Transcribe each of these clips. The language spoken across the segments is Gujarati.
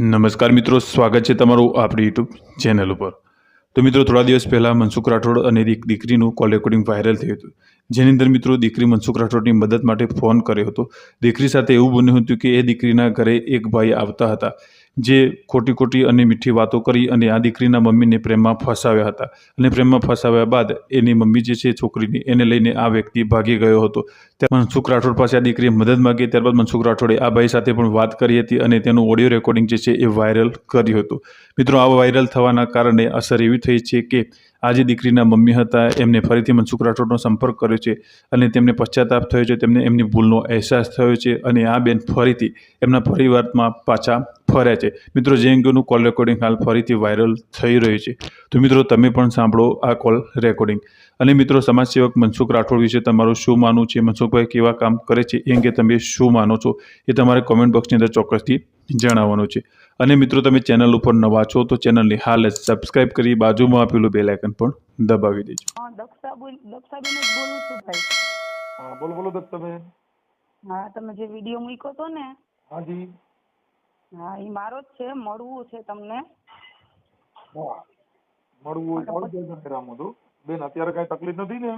નમસ્કાર મિત્રો, સ્વાગત છે તમારું આપણી યુટ્યુબ ચેનલ ઉપર. તો મિત્રો, થોડા દિવસ પહેલાં મનસુખ રાઠોડ અને એક દીકરીનું કોલ રેકોર્ડિંગ વાયરલ થયું હતું. જેની અંદર મિત્રો, દીકરી મનસુખ રાઠોડની મદદ માટે ફોન કર્યો હતો. દીકરી સાથે એવું બન્યું હતું કે એ દીકરીના ઘરે એક ભાઈ આવતા હતા. જે ખોટી ખોટી અને મીઠી વાતો કરી અને આ દીકરીના મમ્મીને પ્રેમમાં ફસાવ્યા હતા. અને પ્રેમમાં ફસાવ્યા બાદ એની મમ્મી જે છે છોકરીની એને લઈને આ વ્યક્તિ ભાગી ગયો હતો. ત્યાં મનસુખ રાઠોડ પાસે આ દીકરીએ મદદ માંગી. ત્યારબાદ મનસુખ રાઠોડે આ ભાઈ સાથે પણ વાત કરી હતી અને તેનું ઓડિયો રેકોર્ડિંગ જે છે એ વાયરલ કર્યું હતું. મિત્રો, આ વાયરલ થવાના કારણે અસર એવી થઈ છે કે આ જે દીકરીના મમ્મી હતા, એમને ફરીથી મનસુખ રાઠોડનો સંપર્ક કર્યો છે અને તેમને પશ્ચાતાપ થયો છે, તેમને એમની ભૂલનો અહેસાસ થયો છે અને આ બેન ફરીથી એમના પરિવારમાં પાછા ફર્યા છે. મિત્રો, જે અંગેનું કોલ રેકોર્ડિંગ હાલ ફરીથી વાયરલ થઈ રહ્યું છે. તો મિત્રો, તમે પણ સાંભળો આ કોલ રેકોર્ડિંગ અને મિત્રો, સમાજસેવક મનસુખ રાઠોડ વિશે તમારું શું માનવું છે? મનસુખભાઈ, કેવા કામ કરે છે? એ અંગે તમે શું માનો છો? એ તમારે કોમેન્ટ બોક્સની અંદર ચોક્કસથી જણાવવાનું છે. અને મિત્રો તમે ચેનલ ઉપર નવા છો તો ચેનલને હાલ જ સબસ્ક્રાઇબ કરી બાજુમાં આપેલું બેલ આઇકન પણ દબાવી દેજો. હા દક્ષાબેન દક્ષાબેન જ બોલું છું ભાઈ. હા બોલો બોલો દત્તાબેન હા તમે જે વીડિયો મૂક્યો તો ને. હાજી. હા એ મારો જ છે મળવું છે તમને. મળવું તો બેન અત્યારે કઈ તકલીફ નથી ને?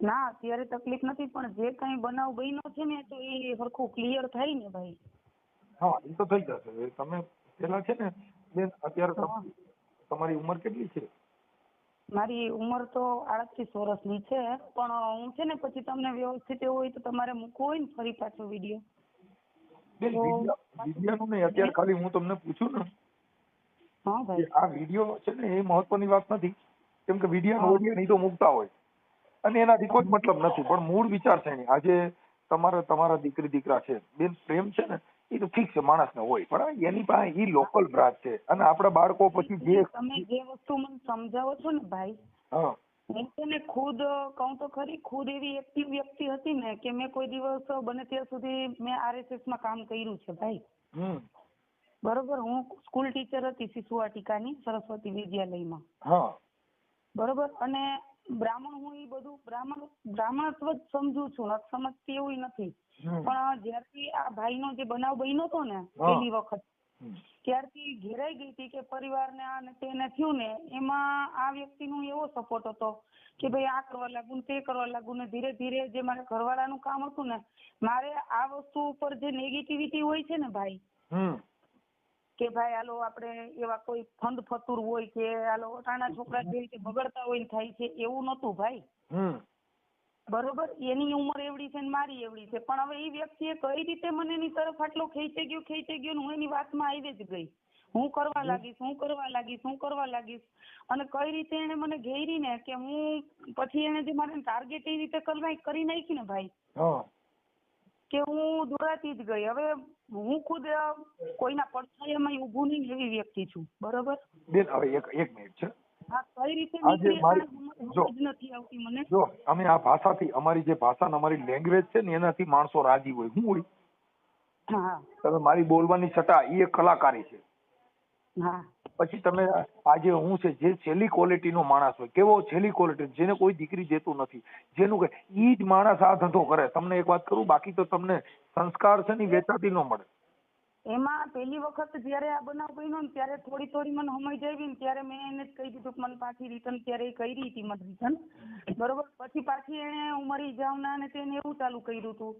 ના અત્યારે તકલીફ નથી પણ જે કઈ બનાવ બન્યો છે ને તો એ સરખું ક્લિયર થાય ને ભાઈ. હા એ તો થઈ જશે. તમે પેલા છે ને બેન અત્યારે તમારી ઉંમર કેટલી છે? મારી ઉંમર તો આડત્રીસ વર્ષની છે પણ હું છે ને પછી તમને વ્યવસ્થિત એવું હોય તો તમારે મૂકવું હોય ને ફરી પાછો વીડિયો વિડિયાનું નહીં અત્યારે ખાલી હું તમને પૂછું ને હા ભાઈ. આ વીડિયો છે ને એ મહત્વની વાત નથી. કેમ કે વીડિયો. ઓડિયો નહીં તો મૂકતા હોય. અને એનાથી કોઈ મતલબ નથી પણ મૂળ વિચાર છે આજે તમારા તમારા દીકરી દીકરા છે. બેન પ્રેમ છે ને એ તો ઠીક છે માણસને હોય. પણ એની પાસે એ લોકલ બ્રાન્ચ છે. અને આપણા બાળકો પછી જે તમે જે વસ્તુ મને સમજાવો છો ને ભાઈ હા. હું તને ખુદ કહું તો ખરી ખુદ એવી એક્ટિવ વ્યક્તિ હતી ને કે મેં કોઈ દિવસ બને ત્યાં સુધી મેં આરએસએસમાં કામ કર્યું છે ભાઈ. બરોબર હું સ્કૂલ ટીચર હતી શિશુ વાટિકાની સરસ્વતી વિદ્યાલયમાં. હા. બરોબર અને બ્રાહ્મણ હું એ બધું બ્રાહ્મણ બ્રાહ્મણત્વ જ સમજુ છું સમજતી એવું નથી. પણ જ્યારથી આ ભાઈનો જે બનાવ બન્યો હતો ને. પહેલી વખત ત્યારથી ઘેરાઈ ગઈ હતી કે પરિવારને આ ને તેને થયું ને એમાં આ વ્યક્તિનો એવો સપોર્ટ હતો કે ભાઈ આ કરવા લાગુ ને તે કરવા લાગુ ને ધીરે ધીરે જે મારા ઘરવાળાનું કામ હતું ને મારે આ વસ્તુ ઉપર જે નેગેટિવિટી હોય છે ને ભાઈ કે ભાઈ હાલો આપણે એવા કોઈ ફંડ ફતુર હોય કે હાલો અટાણા છોકરા જે રીતે બગડતા હોય થાય છે એવું નતું ભાઈ. બરોબર? એની ઉંમર એવડી છે ને મારી એવડી છે. પણ હવે એ વ્યક્તિએ કઈ રીતે મને એની તરફ આટલો ખેંચી ગયો ખેંચી ગયો ને હું એની વાતમાં આવી જ ગઈ. હું કરવા લાગીશ હું કરવા લાગીશ હું કરવા લાગીશ. અને કઈ રીતે એને મને ઘેરી ને કે હું પછી એને જે મારે ટાર્ગેટ એ રીતે કરવાય કરી નાખી ને ભાઈ કે હું દોડાતી જ ગઈ. હવે હું ખુદ કોઈના પડછાયામાં ઊભું નહીં એવી વ્યક્તિ છું. બરોબર? બેન હવે એક એક મિનિટ છે. કઈ રીતે આજે મારી- જો. નથી આવતી મને. જો અમે આ ભાષાથી અમારી જે ભાષા અમારી લેંગ્વેજ છે ને એનાથી માણસો રાજી હોય. હું હોય તમે મારી બોલવાની છટા એ એક કલાકારી છે. પછી તમે આજે હું છે જે છેલ્લી ક્વોલિટીનો માણસ હોય કેવો છેલ્લી ક્વોલિટી જેને કોઈ દીકરી દેતું નથી જેનું કે ઈ જ માણસ આ ધંધો કરે. તમને એક વાત કરું બાકી તો તમને સંસ્કાર છે ને વેચાતી ન મળે. એમાં પહેલી વખત જ્યારે આ બનાવ બન્યો ને ત્યારે થોડી થોડી મને સમજ આવી ને ત્યારે મેં એને જ કહી દીધું કે મને પાછી રિટર્ન ત્યારે એ કરી હતી મને રિટર્ન બરોબર? પછી પાછી એણે ઉમરી જાવના જાઉં ને તેને એવું ચાલુ કર્યું હતું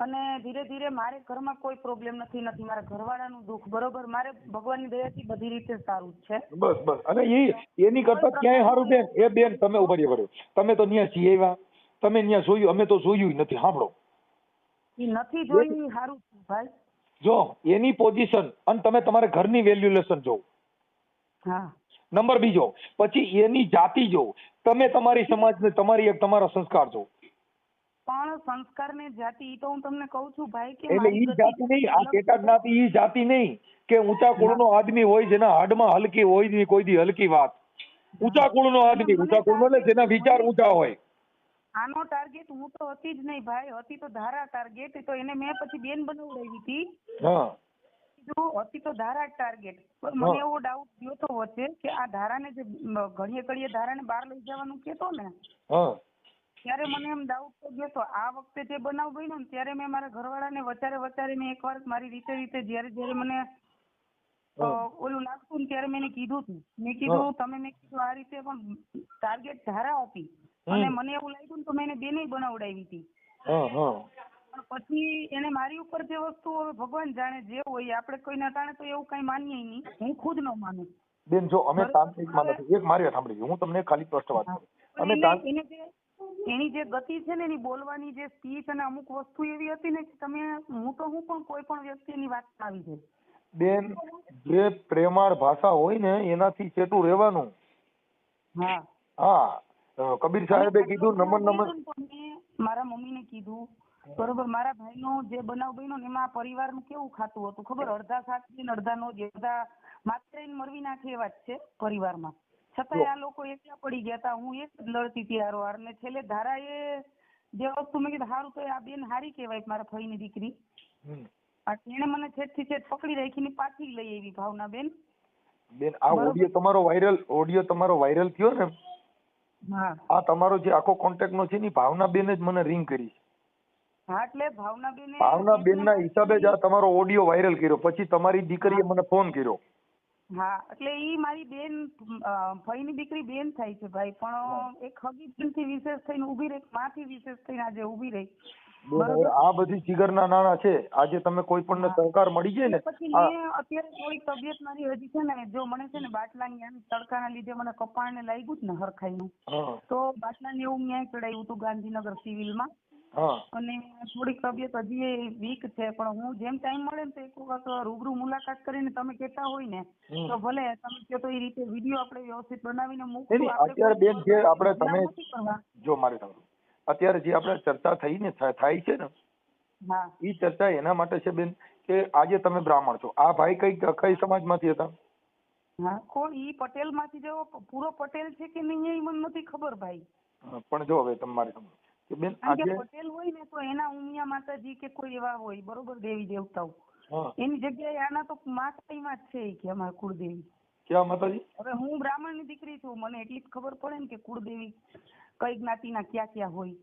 અને ધીરે ધીરે મારે ઘરમાં કોઈ પ્રોબ્લેમ નથી નથી મારા ઘરવાળાનું દુઃખ. બરોબર? મારે ભગવાનની દયાથી બધી રીતે સારું જ છે. બસ બસ. અને એ એની કરતા ક્યાંય સારું બેન. એ બેન તમે ઉભરી પડ્યો તમે તો ન્યા છીએ આવ્યા. તમે ન્યા જોયું અમે તો જોયું નથી. સાંભળો. નથી જોયું સારું ભાઈ. જો એની પોઝિશન અને તમે તમારા ઘરની વેલ્યુલેશન જોવો. હા. નંબર બીજો પછી એની જાતિ જો તમે તમારી સમાજને તમારી એક તમારા સંસ્કાર જો પણ સંસ્કાર ને જાતિ ઈ તો હું તમને કહું છું ભાઈ કે એટલે ઈ જાતિ નહીં આ પેટા જ્ઞાતિ ઈ જાતિ નહીં કે ઊંચા કુળનો આદમી હોય જેના હાડમાં હલકી હોય નહીં કોઈ દી હલકી વાત. ઊંચા કુળનો આદમી ઊંચા કુળનો એટલે જેના વિચાર ઊંચા હોય. આનો ટાર્ગેટ હું તો હતી જ નહીં ભાઈ હતી તો ધારા ટાર્ગેટ તો એને મેં પછી બેન બનાવડાવી હતી. જો હતી તો ધારા ટાર્ગેટ પણ મને એવો ડાઉટ થયો તો વચ્ચે કે આ ધારાને જે ઘડીએ ઘડીએ ધારાને બહાર લઈ જવાનું કહેતો ને ત્યારે મને એમ ડાઉટ તો ગયો તો આ વખતે જે બનાવ બન્યો ને ત્યારે મેં મારા ઘરવાળાને વચારે વચારે મેં એકવાર મારી રીતે રીતે જ્યારે જ્યારે મને ઓલું લાગતું ને ત્યારે મેં કીધું હતું મેં કીધું તમે મેં કીધું આ રીતે પણ ટાર્ગેટ ધારા આપી અને મને એવું લાગ્યું ને તો મેં એને બેને બનાવડાવી હતી પછી એને મારી ઉપર જે વસ્તુ હવે ભગવાન જાણે જે હોય આપણે કોઈના કારણે તો એવું કઈ માનીએ નહીં. હું ખુદ ન માનું. બેન જો અમે. તાંત્રિકમાં નથી. એક મારી વાત સાંભળી હું તમને ખાલી સ્પષ્ટ વાત કરું. અમે એને- જે ગતિ છે ને એની બોલવાની જે સ્પીચ અને અમુક વસ્તુ એવી હતી ને કે તમે હું તો હું પણ કોઈ પણ વ્યક્તિની વાત આવી છે બેન જે પ્રેમાળ ભાષા હોય ને એનાથી ચેટું રહેવાનું? હા. હા. કબીર સાહેબે કીધું નમન નમન. મારા મમ્મીને કીધું. બરોબર મારા ભાઈનો જે બનાવ બન્યો ને એમાં પરિવારનું કેવું ખાતું હતું ખબર? અડધા સાચી ને અડધા નો અડધા માત્ર મરવી નાખે એવા જ છે પરિવારમાં. છતાંય આ લોકો એકલા પડી ગયા હતા. હું એક લડતી હતી હારોહાર ને છેલ્લે ધારા એ જે વસ્તુ મેં કીધું સારું તો આ બેન હારી કહેવાય મારા ભાઈની દીકરી. એને આ છેદ મને છેદ પકડી રાખીને પાછી લઈ આવી ભાવના બેન. બેન આ ઓડિયો તમારો વાયરલ ઓડિયો તમારો વાયરલ થયો ને? આ તમારો જે આખો કોન્ટેક્ટ નો છે ને ભાવના બેન જ મને રિંગ કરી હા એટલે ભાવના બેન ના હિસાબે જ આ તમારો ઓડિયો વાયરલ કર્યો. પછી તમારી દીકરીએ મને ફોન કર્યો. હા એટલે ઈ મારી બેન અ, ભાઈની દીકરી બેન થાય છે ભાઈ પણ એક હગી બેનથી વિશેષ થઈને ઊભી રહી માથી વિશેષ થઈને આજે ઊભી રહી. બેન આ બધી જીગરના નાણા છે. આજે તમે કોઈ પણ સહકાર મળી જાય ને પછી મેં અત્યારે થોડીક તબિયત મારી હજી છે ને જો મને છે ને બાટલાની આમ તડકાના લીધે મને કપાળને લાગ્યું જ ને હરખાઈનું. તો બાટલાને એવું ન્યાય ચડાયું હતું ગાંધીનગર સિવિલમાં. માં અને થોડીક તબિયત હજી વીક છે પણ હું જેમ ટાઈમ મળે ને તો એક વખત રૂબરૂ મુલાકાત કરીને તમે કહેતા હોય ને તો ભલે તમે કહો તો એ રીતે વીડિયો આપણે વ્યવસ્થિત બનાવીને મૂકી અત્યારે બેન જે આપણે તમે. જો મારે સાંભળો અત્યારે જે આપણે ચર્ચા થઈ ને થાય છે ને એ ચર્ચા એના માટે છે બેન કે આજે તમે બ્રાહ્મણ છો. આ ભાઈ કઈ કઈ સમાજમાંથી હતા? કોણ? ઈ પટેલમાંથી જેવો પૂરો પટેલ છે કે નહીં એ મને નથી ખબર ભાઈ. પણ જો હવે તમારે કે બેન આજે પટેલ હોય ને તો એના ઉમિયા માતાજી કે કોઈ એવા હોય બરોબર દેવી દેવતાઓ. એની જગ્યાએ આના તો માતાઈમાં જ છે કે અમારા કુળદેવી. ક્યાં માતાજી? હવે હું બ્રાહ્મણની દીકરી છું મને એટલી જ ખબર પડે ને કે કુળદેવી કઈ જ્ઞાતિના ક્યાં ક્યાં હોય?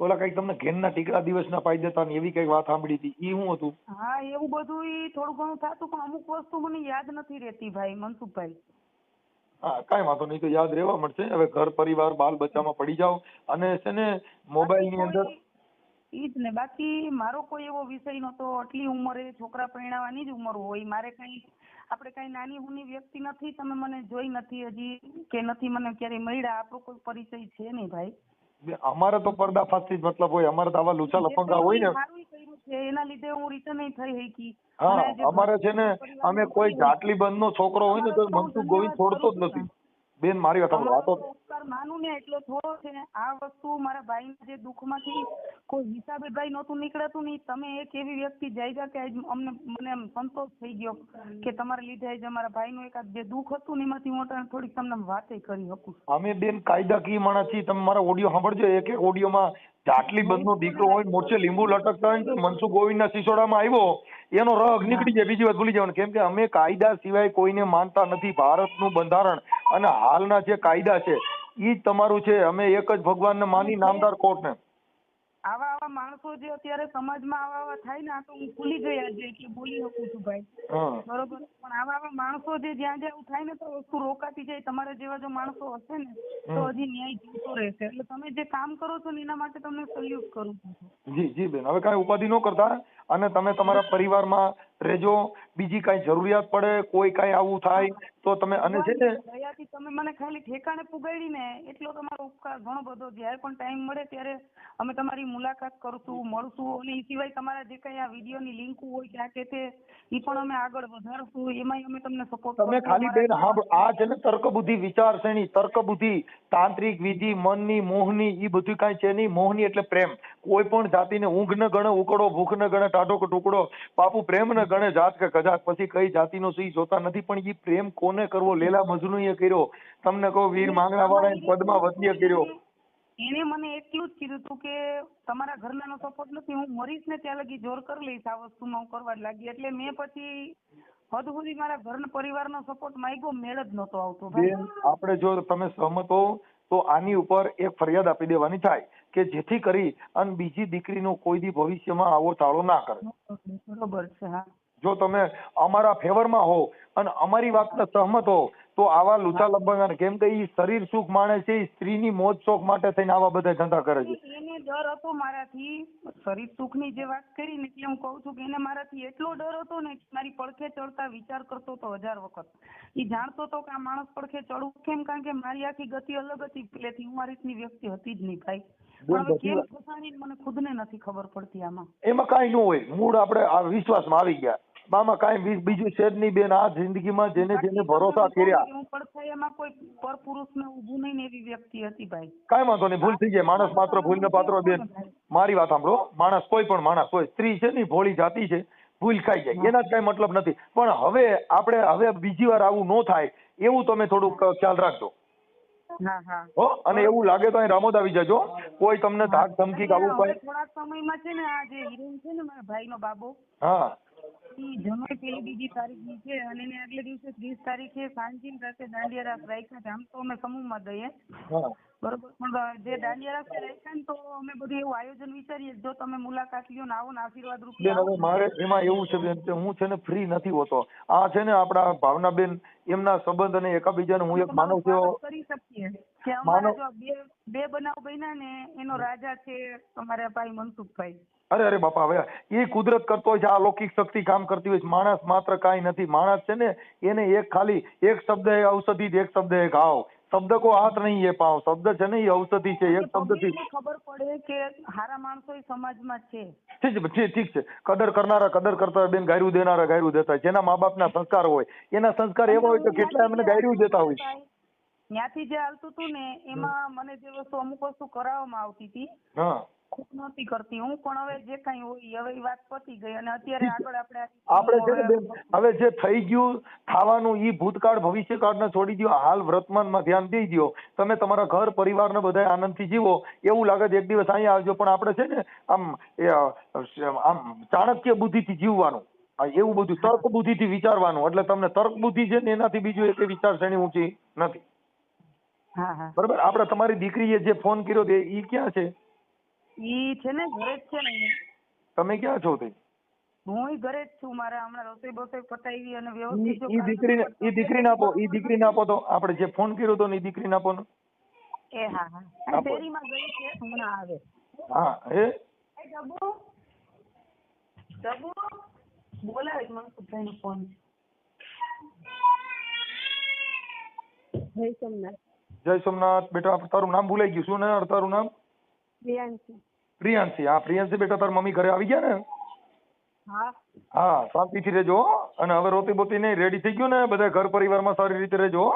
ઓલા કંઈક તમને ઘેનના ટીકડા દિવસના પાઈ દેતા ને એવી કંઈક વાત સાંભળી હતી. ઈ શું હતું? હા એવું બધું ઈ થોડું ઘણું થતું પણ અમુક વસ્તુ મને યાદ નથી રહેતી ભાઈ મનસુખભાઈ. હા કાંઈ વાંધો નહીં તો યાદ રહેવા મળશે. હવે ઘર પરિવાર બાલ બચ્ચામાં પડી જાઓ અને છે ને મોબાઈલની અંદર ઈ જ ને બાકી મારો કોઈ એવો વિષય નતો આટલી ઉંમરે છોકરા પરણાવવાની જ ઉંમર હોય. મારે કઈ આપણે કઈ નાની હુની વ્યક્તિ નથી તમે મને જોઈ નથી હજી કે નથી મને ક્યારેય મળ્યા આપણો કોઈ પરિચય છે નહીં ભાઈ. અમારે તો પર્દાફાશથી જ મતલબ હોય અમારે તો આવા લુચા લફંગા હોય ને. છે એના લીધે હું રિટર્ન થઈ શકી હા અમારે છે ને અમે કોઈ જાટલી બંધ નો છોકરો હોય ને તો મનસુખ ગોવિંદ છોડતો જ નથી. બેન મારી વાત સાંભળો. આ તો તમારો ઉપકાર માનું ને એટલો થોડો છે. ને આ વસ્તુ મારા ભાઈના જે દુઃખમાંથી કોઈ હિસાબે ભાઈ નહોતું નીકળાતું નહીં તમે એક એવી વ્યક્તિ જાયગા કે આજ અમને મને સંતોષ થઈ ગયો કે તમારા લીધે આજે અમારા ભાઈનું એકાદ જે દુઃખ હતું ને એમાંથી હું થોડીક તમને વાતે કરી શકું અમે બેન કાયદાકીય માણસ છીએ. તમે મારા ઓડિયો સાંભળજો. એક એક ઓડિયોમાં જાટલી બંધનો દીકરો હોય, મોરચે લીંબુ લટકતા હોય ને મનસુ ગોવિંદના સિસોડામાં આવ્યો, એનો રગ નીકળી જાય, બીજી વાત ભૂલી જવાનું. કેમ કે અમે કાયદા સિવાય કોઈને માનતા નથી. ભારતનું બંધારણ અને હાલના જે કાયદા છે એ તમારું છે. અમે એક જ ભગવાનને માની, નામદાર કોર્ટને. માણસો જે અત્યારે સમાજમાં આવા આવા થાય ને આ તો હું ભૂલી ગઈ આજે એટલે બોલી શકું છું ભાઈ. બરોબર? પણ આવા આવા માણસો જે જ્યાં જ્યાં થાય ને તો વસ્તુ રોકાતી જાય. તમારા જેવા જો માણસો હશે ને તો હજી ન્યાય જીવતો રહેશે. એટલે તમે જે કામ કરો છો ને એના માટે તમને સલ્યુટ કરું છું. જી જી બેન. હવે કાંઈ ઉપાધિ ન કરતા અને તમે તમારા પરિવારમાં રહેજો. બીજી કાંઈ જરૂરિયાત પડે કોઈ કાંઈ આવું થાય તો તમે અને છે ને દયાથી તમે મને ખાલી ઠેકાણે પુગાડી ને એટલો તમારો ઉપકાર ઘણો બધો જ્યારે પણ ટાઈમ મળે ત્યારે અમે તમારી મુલાકાત કરશું મળશું. અને એ સિવાય તમારા જે કઈ આ વિડીયોની લિંક હોય ક્યાં કે તે એ પણ અમે આગળ વધારશું. એમાં અમે તમને સપોર્ટ તમે ખાલી બેન હા આ છે ને તર્ક બુદ્ધિ વિચાર શ્રેણી તર્ક બુદ્ધિ તાંત્રિક વિધિ મનની મોહની ઈ બધું કાંઈ છે નહીં. મોહની એટલે પ્રેમ. કોઈ પણ જાતિને ઊંઘ ન ગણે ઉકળો ભૂખ ન ગણે ટાઢો કે ટુકડો બાપુ પ્રેમ ન ગણે જાત કે કજાક. પછી કઈ જાતિનો સી જોતા નથી પણ ઈ પ્રેમ કોને કરવો? લેલા મજનુએ કર્યો. તમને કહો વીર માંગણા વાળા પદ્માવતીએ કર્યો. એને મને એટલું જ કીધું હતું કે તમારા ઘરનાનો સપોર્ટ નથી. હું મરીશ ને ત્યાં લગી જોર કરી લઈશ આ વસ્તુમાં હું કરવા જ લાગી. એટલે મેં પછી હદ સુધી મારા ઘરના પરિવારનો સપોર્ટ માંગ્યો. મેળ જ નહોતો આવતો આપણે જો તમે સહમત હો તો આની ઉપર એક ફરિયાદ આપી દેવાની થાય કે જેથી કરી અને બીજી દીકરીનો કોઈ દી ભવિષ્યમાં આવો તાળો ના કરે. બરોબર છે, હા. જો તમે અમારા ફેવરમાં હો અને અમારી વાતને સહમત હો તો આવા લુચા લંબાના કેમ કે એ શરીર સુખ માણે છે એ સ્ત્રીની મોજ શોખ માટે થઈને આવા બધા ધંધા કરે છે. એને ડર હતો મારાથી. શરીર સુખની જે વાત કરી ને એટલે હું કહું છું કે એને મારાથી એટલો ડર હતો ને મારી પડખે ચડતા વિચાર કરતો તો હજાર વખત. એ જાણતો તો કે આ માણસ પડખે ચડવું કેમ? કારણ કે મારી આખી ગતિ અલગ હતી. પહેલેથી હું મારી રીતની વ્યક્તિ હતી જ નહીં ભાઈ. મને ખુદને નથી ખબર પડતી આમાં. એમાં કાંઈ ન હોય. મૂળ આપણે આ વિશ્વાસમાં આવી ગયા. આમાં કાંઈ બીજું છે જ નહીં બેન આ જિંદગીમાં જેને જેને ભરોસા કર્યા. પડછાયામાં કોઈ પરપુરુષને ઊભું નહીં એવી વ્યક્તિ હતી ભાઈ. કાંઈ વાંધો નહીં ભૂલ થઈ જાય. માણસ માત્ર ભૂલને પાત્ર બેન. મારી વાત સાંભળો. માણસ કોઈ પણ માણસ હોય સ્ત્રી છે ને ભોળી જાતિ છે ભૂલ ખાઈ જાય. એના જ કાંઈ મતલબ નથી. પણ હવે આપણે હવે બીજી વાર આવું ન થાય એવું તમે થોડુંક ખ્યાલ રાખજો. હા અને એવું લાગે તો અહીં રામોદ આવી જજો. કોઈ તમને ધાક ધમકી આવું કઈ થોડા સમયમાં છે ને આ જે હિરેન છે ને મારા ભાઈનો બાબો હા. જમાઈ પેલી બીજી તારીખની છે અને એને આગલે દિવસે ત્રીસ તારીખે સાંજની રાતે દાંડિયા રાસ રાખ્યા છે. આમ તો અમે સમૂહમાં દઈએ. હા. બરોબર. પણ જે દાંડિયા રાસ રાખ્યા ને તો અમે બધું એવું આયોજન વિચારીએ જો તમે મુલાકાત લ્યો ને આવો ને આશીર્વાદ રૂપ હવે મારે એમાં એવું છે બેન કે હું છે ને ફ્રી નથી હોતો. આ છે ને આપણા ભાવનાબેન એમના સંબંધ અને એકાબીજાને હું એક માનવ સેવા કરી શકીએ કે અમારા જો બે બે બનાવ બન્યા ને એનો રાજા છે તમારા ભાઈ મનસુખભાઈ. અરે અરે બાપા હવે એ કુદરત કરતો હોય છે આ લૌકિક શક્તિ કામ કરતી હોય છે. માણસ માત્ર કાંઈ નથી. માણસ છે ને એને એક ખાલી એક શબ્દ એ ઔષધિ એક શબ્દ એ ઘાવ. શબ્દ કો હાથ નહીં એ પાવ. શબ્દ છે ને એ ઔષધિ છે એક શબ્દથી. ખબર પડે કે હારા માણસો સમાજમાં છે. ઠીક છે ઠીક છે. કદર કરનારા કદર કરતા બેન ગાયરું દેનારા ગાયરું દેતા હોય. જેના મા બાપના સંસ્કાર હોય એના સંસ્કાર એવા હોય તો કેટલા એમને ગાયરું દેતા હોય. ત્યાંથી જે હાલતું હતું ને એમાં મને જે વસ્તુ અમુક વસ્તુ કરાવવામાં આવતી હતી ખૂબ નહોતી કરતી હું પણ હવે જે કઈ હોય હવે વાત પતી ગઈ અને અત્યારે આગળ આપણે આપણે છે ને બેન હવે જે થઈ ગયું ખાવાનું ઈ ભૂતકાળ ભવિષ્યકાળને છોડી દો હાલ વર્તમાનમાં ધ્યાન દઈ દો તમે તમારા ઘર પરિવારને બધા આનંદથી જીવો. એવું લાગે છે એક દિવસ અહીંયા આવજો પણ આપણે છે ને આમ આમ ચાણક્ય બુદ્ધિથી જીવવાનું. એવું બધું તર્ક બુદ્ધિથી વિચારવાનું. એટલે તમને તર્ક બુદ્ધિ છે ને એનાથી બીજું એક વિચારસરણી ઊંચી નથી. બરાબર? આપણે તમારી દીકરીએ જે ફોન કર્યો તે ઈ ક્યાં છે? ઈ છે ને ઘરે જ છે ને તમે ક્યાં છો તે? હું ઘરે જ છું. મારે હમણાં રસોઈ બસોઈ પતાવી અને વ્યવસ્થિત ઈ દીકરીને ઈ દીકરીને આપો ઈ દીકરીને આપો તો આપણે જે ફોન કર્યો તો ને ઈ દીકરીને આપો ને. એ હા હા. શેરીમાં ગઈ છે હમણાં આવે. હા હે? ડબુ ડબ્બુ? બોલાવે મનસુખભાઈ નો ફોન. જય સોમનાથ. જય સોમનાથ બેટા તારું નામ ભૂલાઈ ગયું શું ને તારું નામ? પ્રિયાંશી. પ્રિયાંશી. હા પ્રિયાંશી બેટા તારી મમ્મી ઘરે આવી ગયા ને? હા. શાંતિથી રહેજો અને હવે રોતી બોતી નહીં રેડી થઈ ગયું ને બધા ઘર પરિવારમાં સારી રીતે રહેજો હો.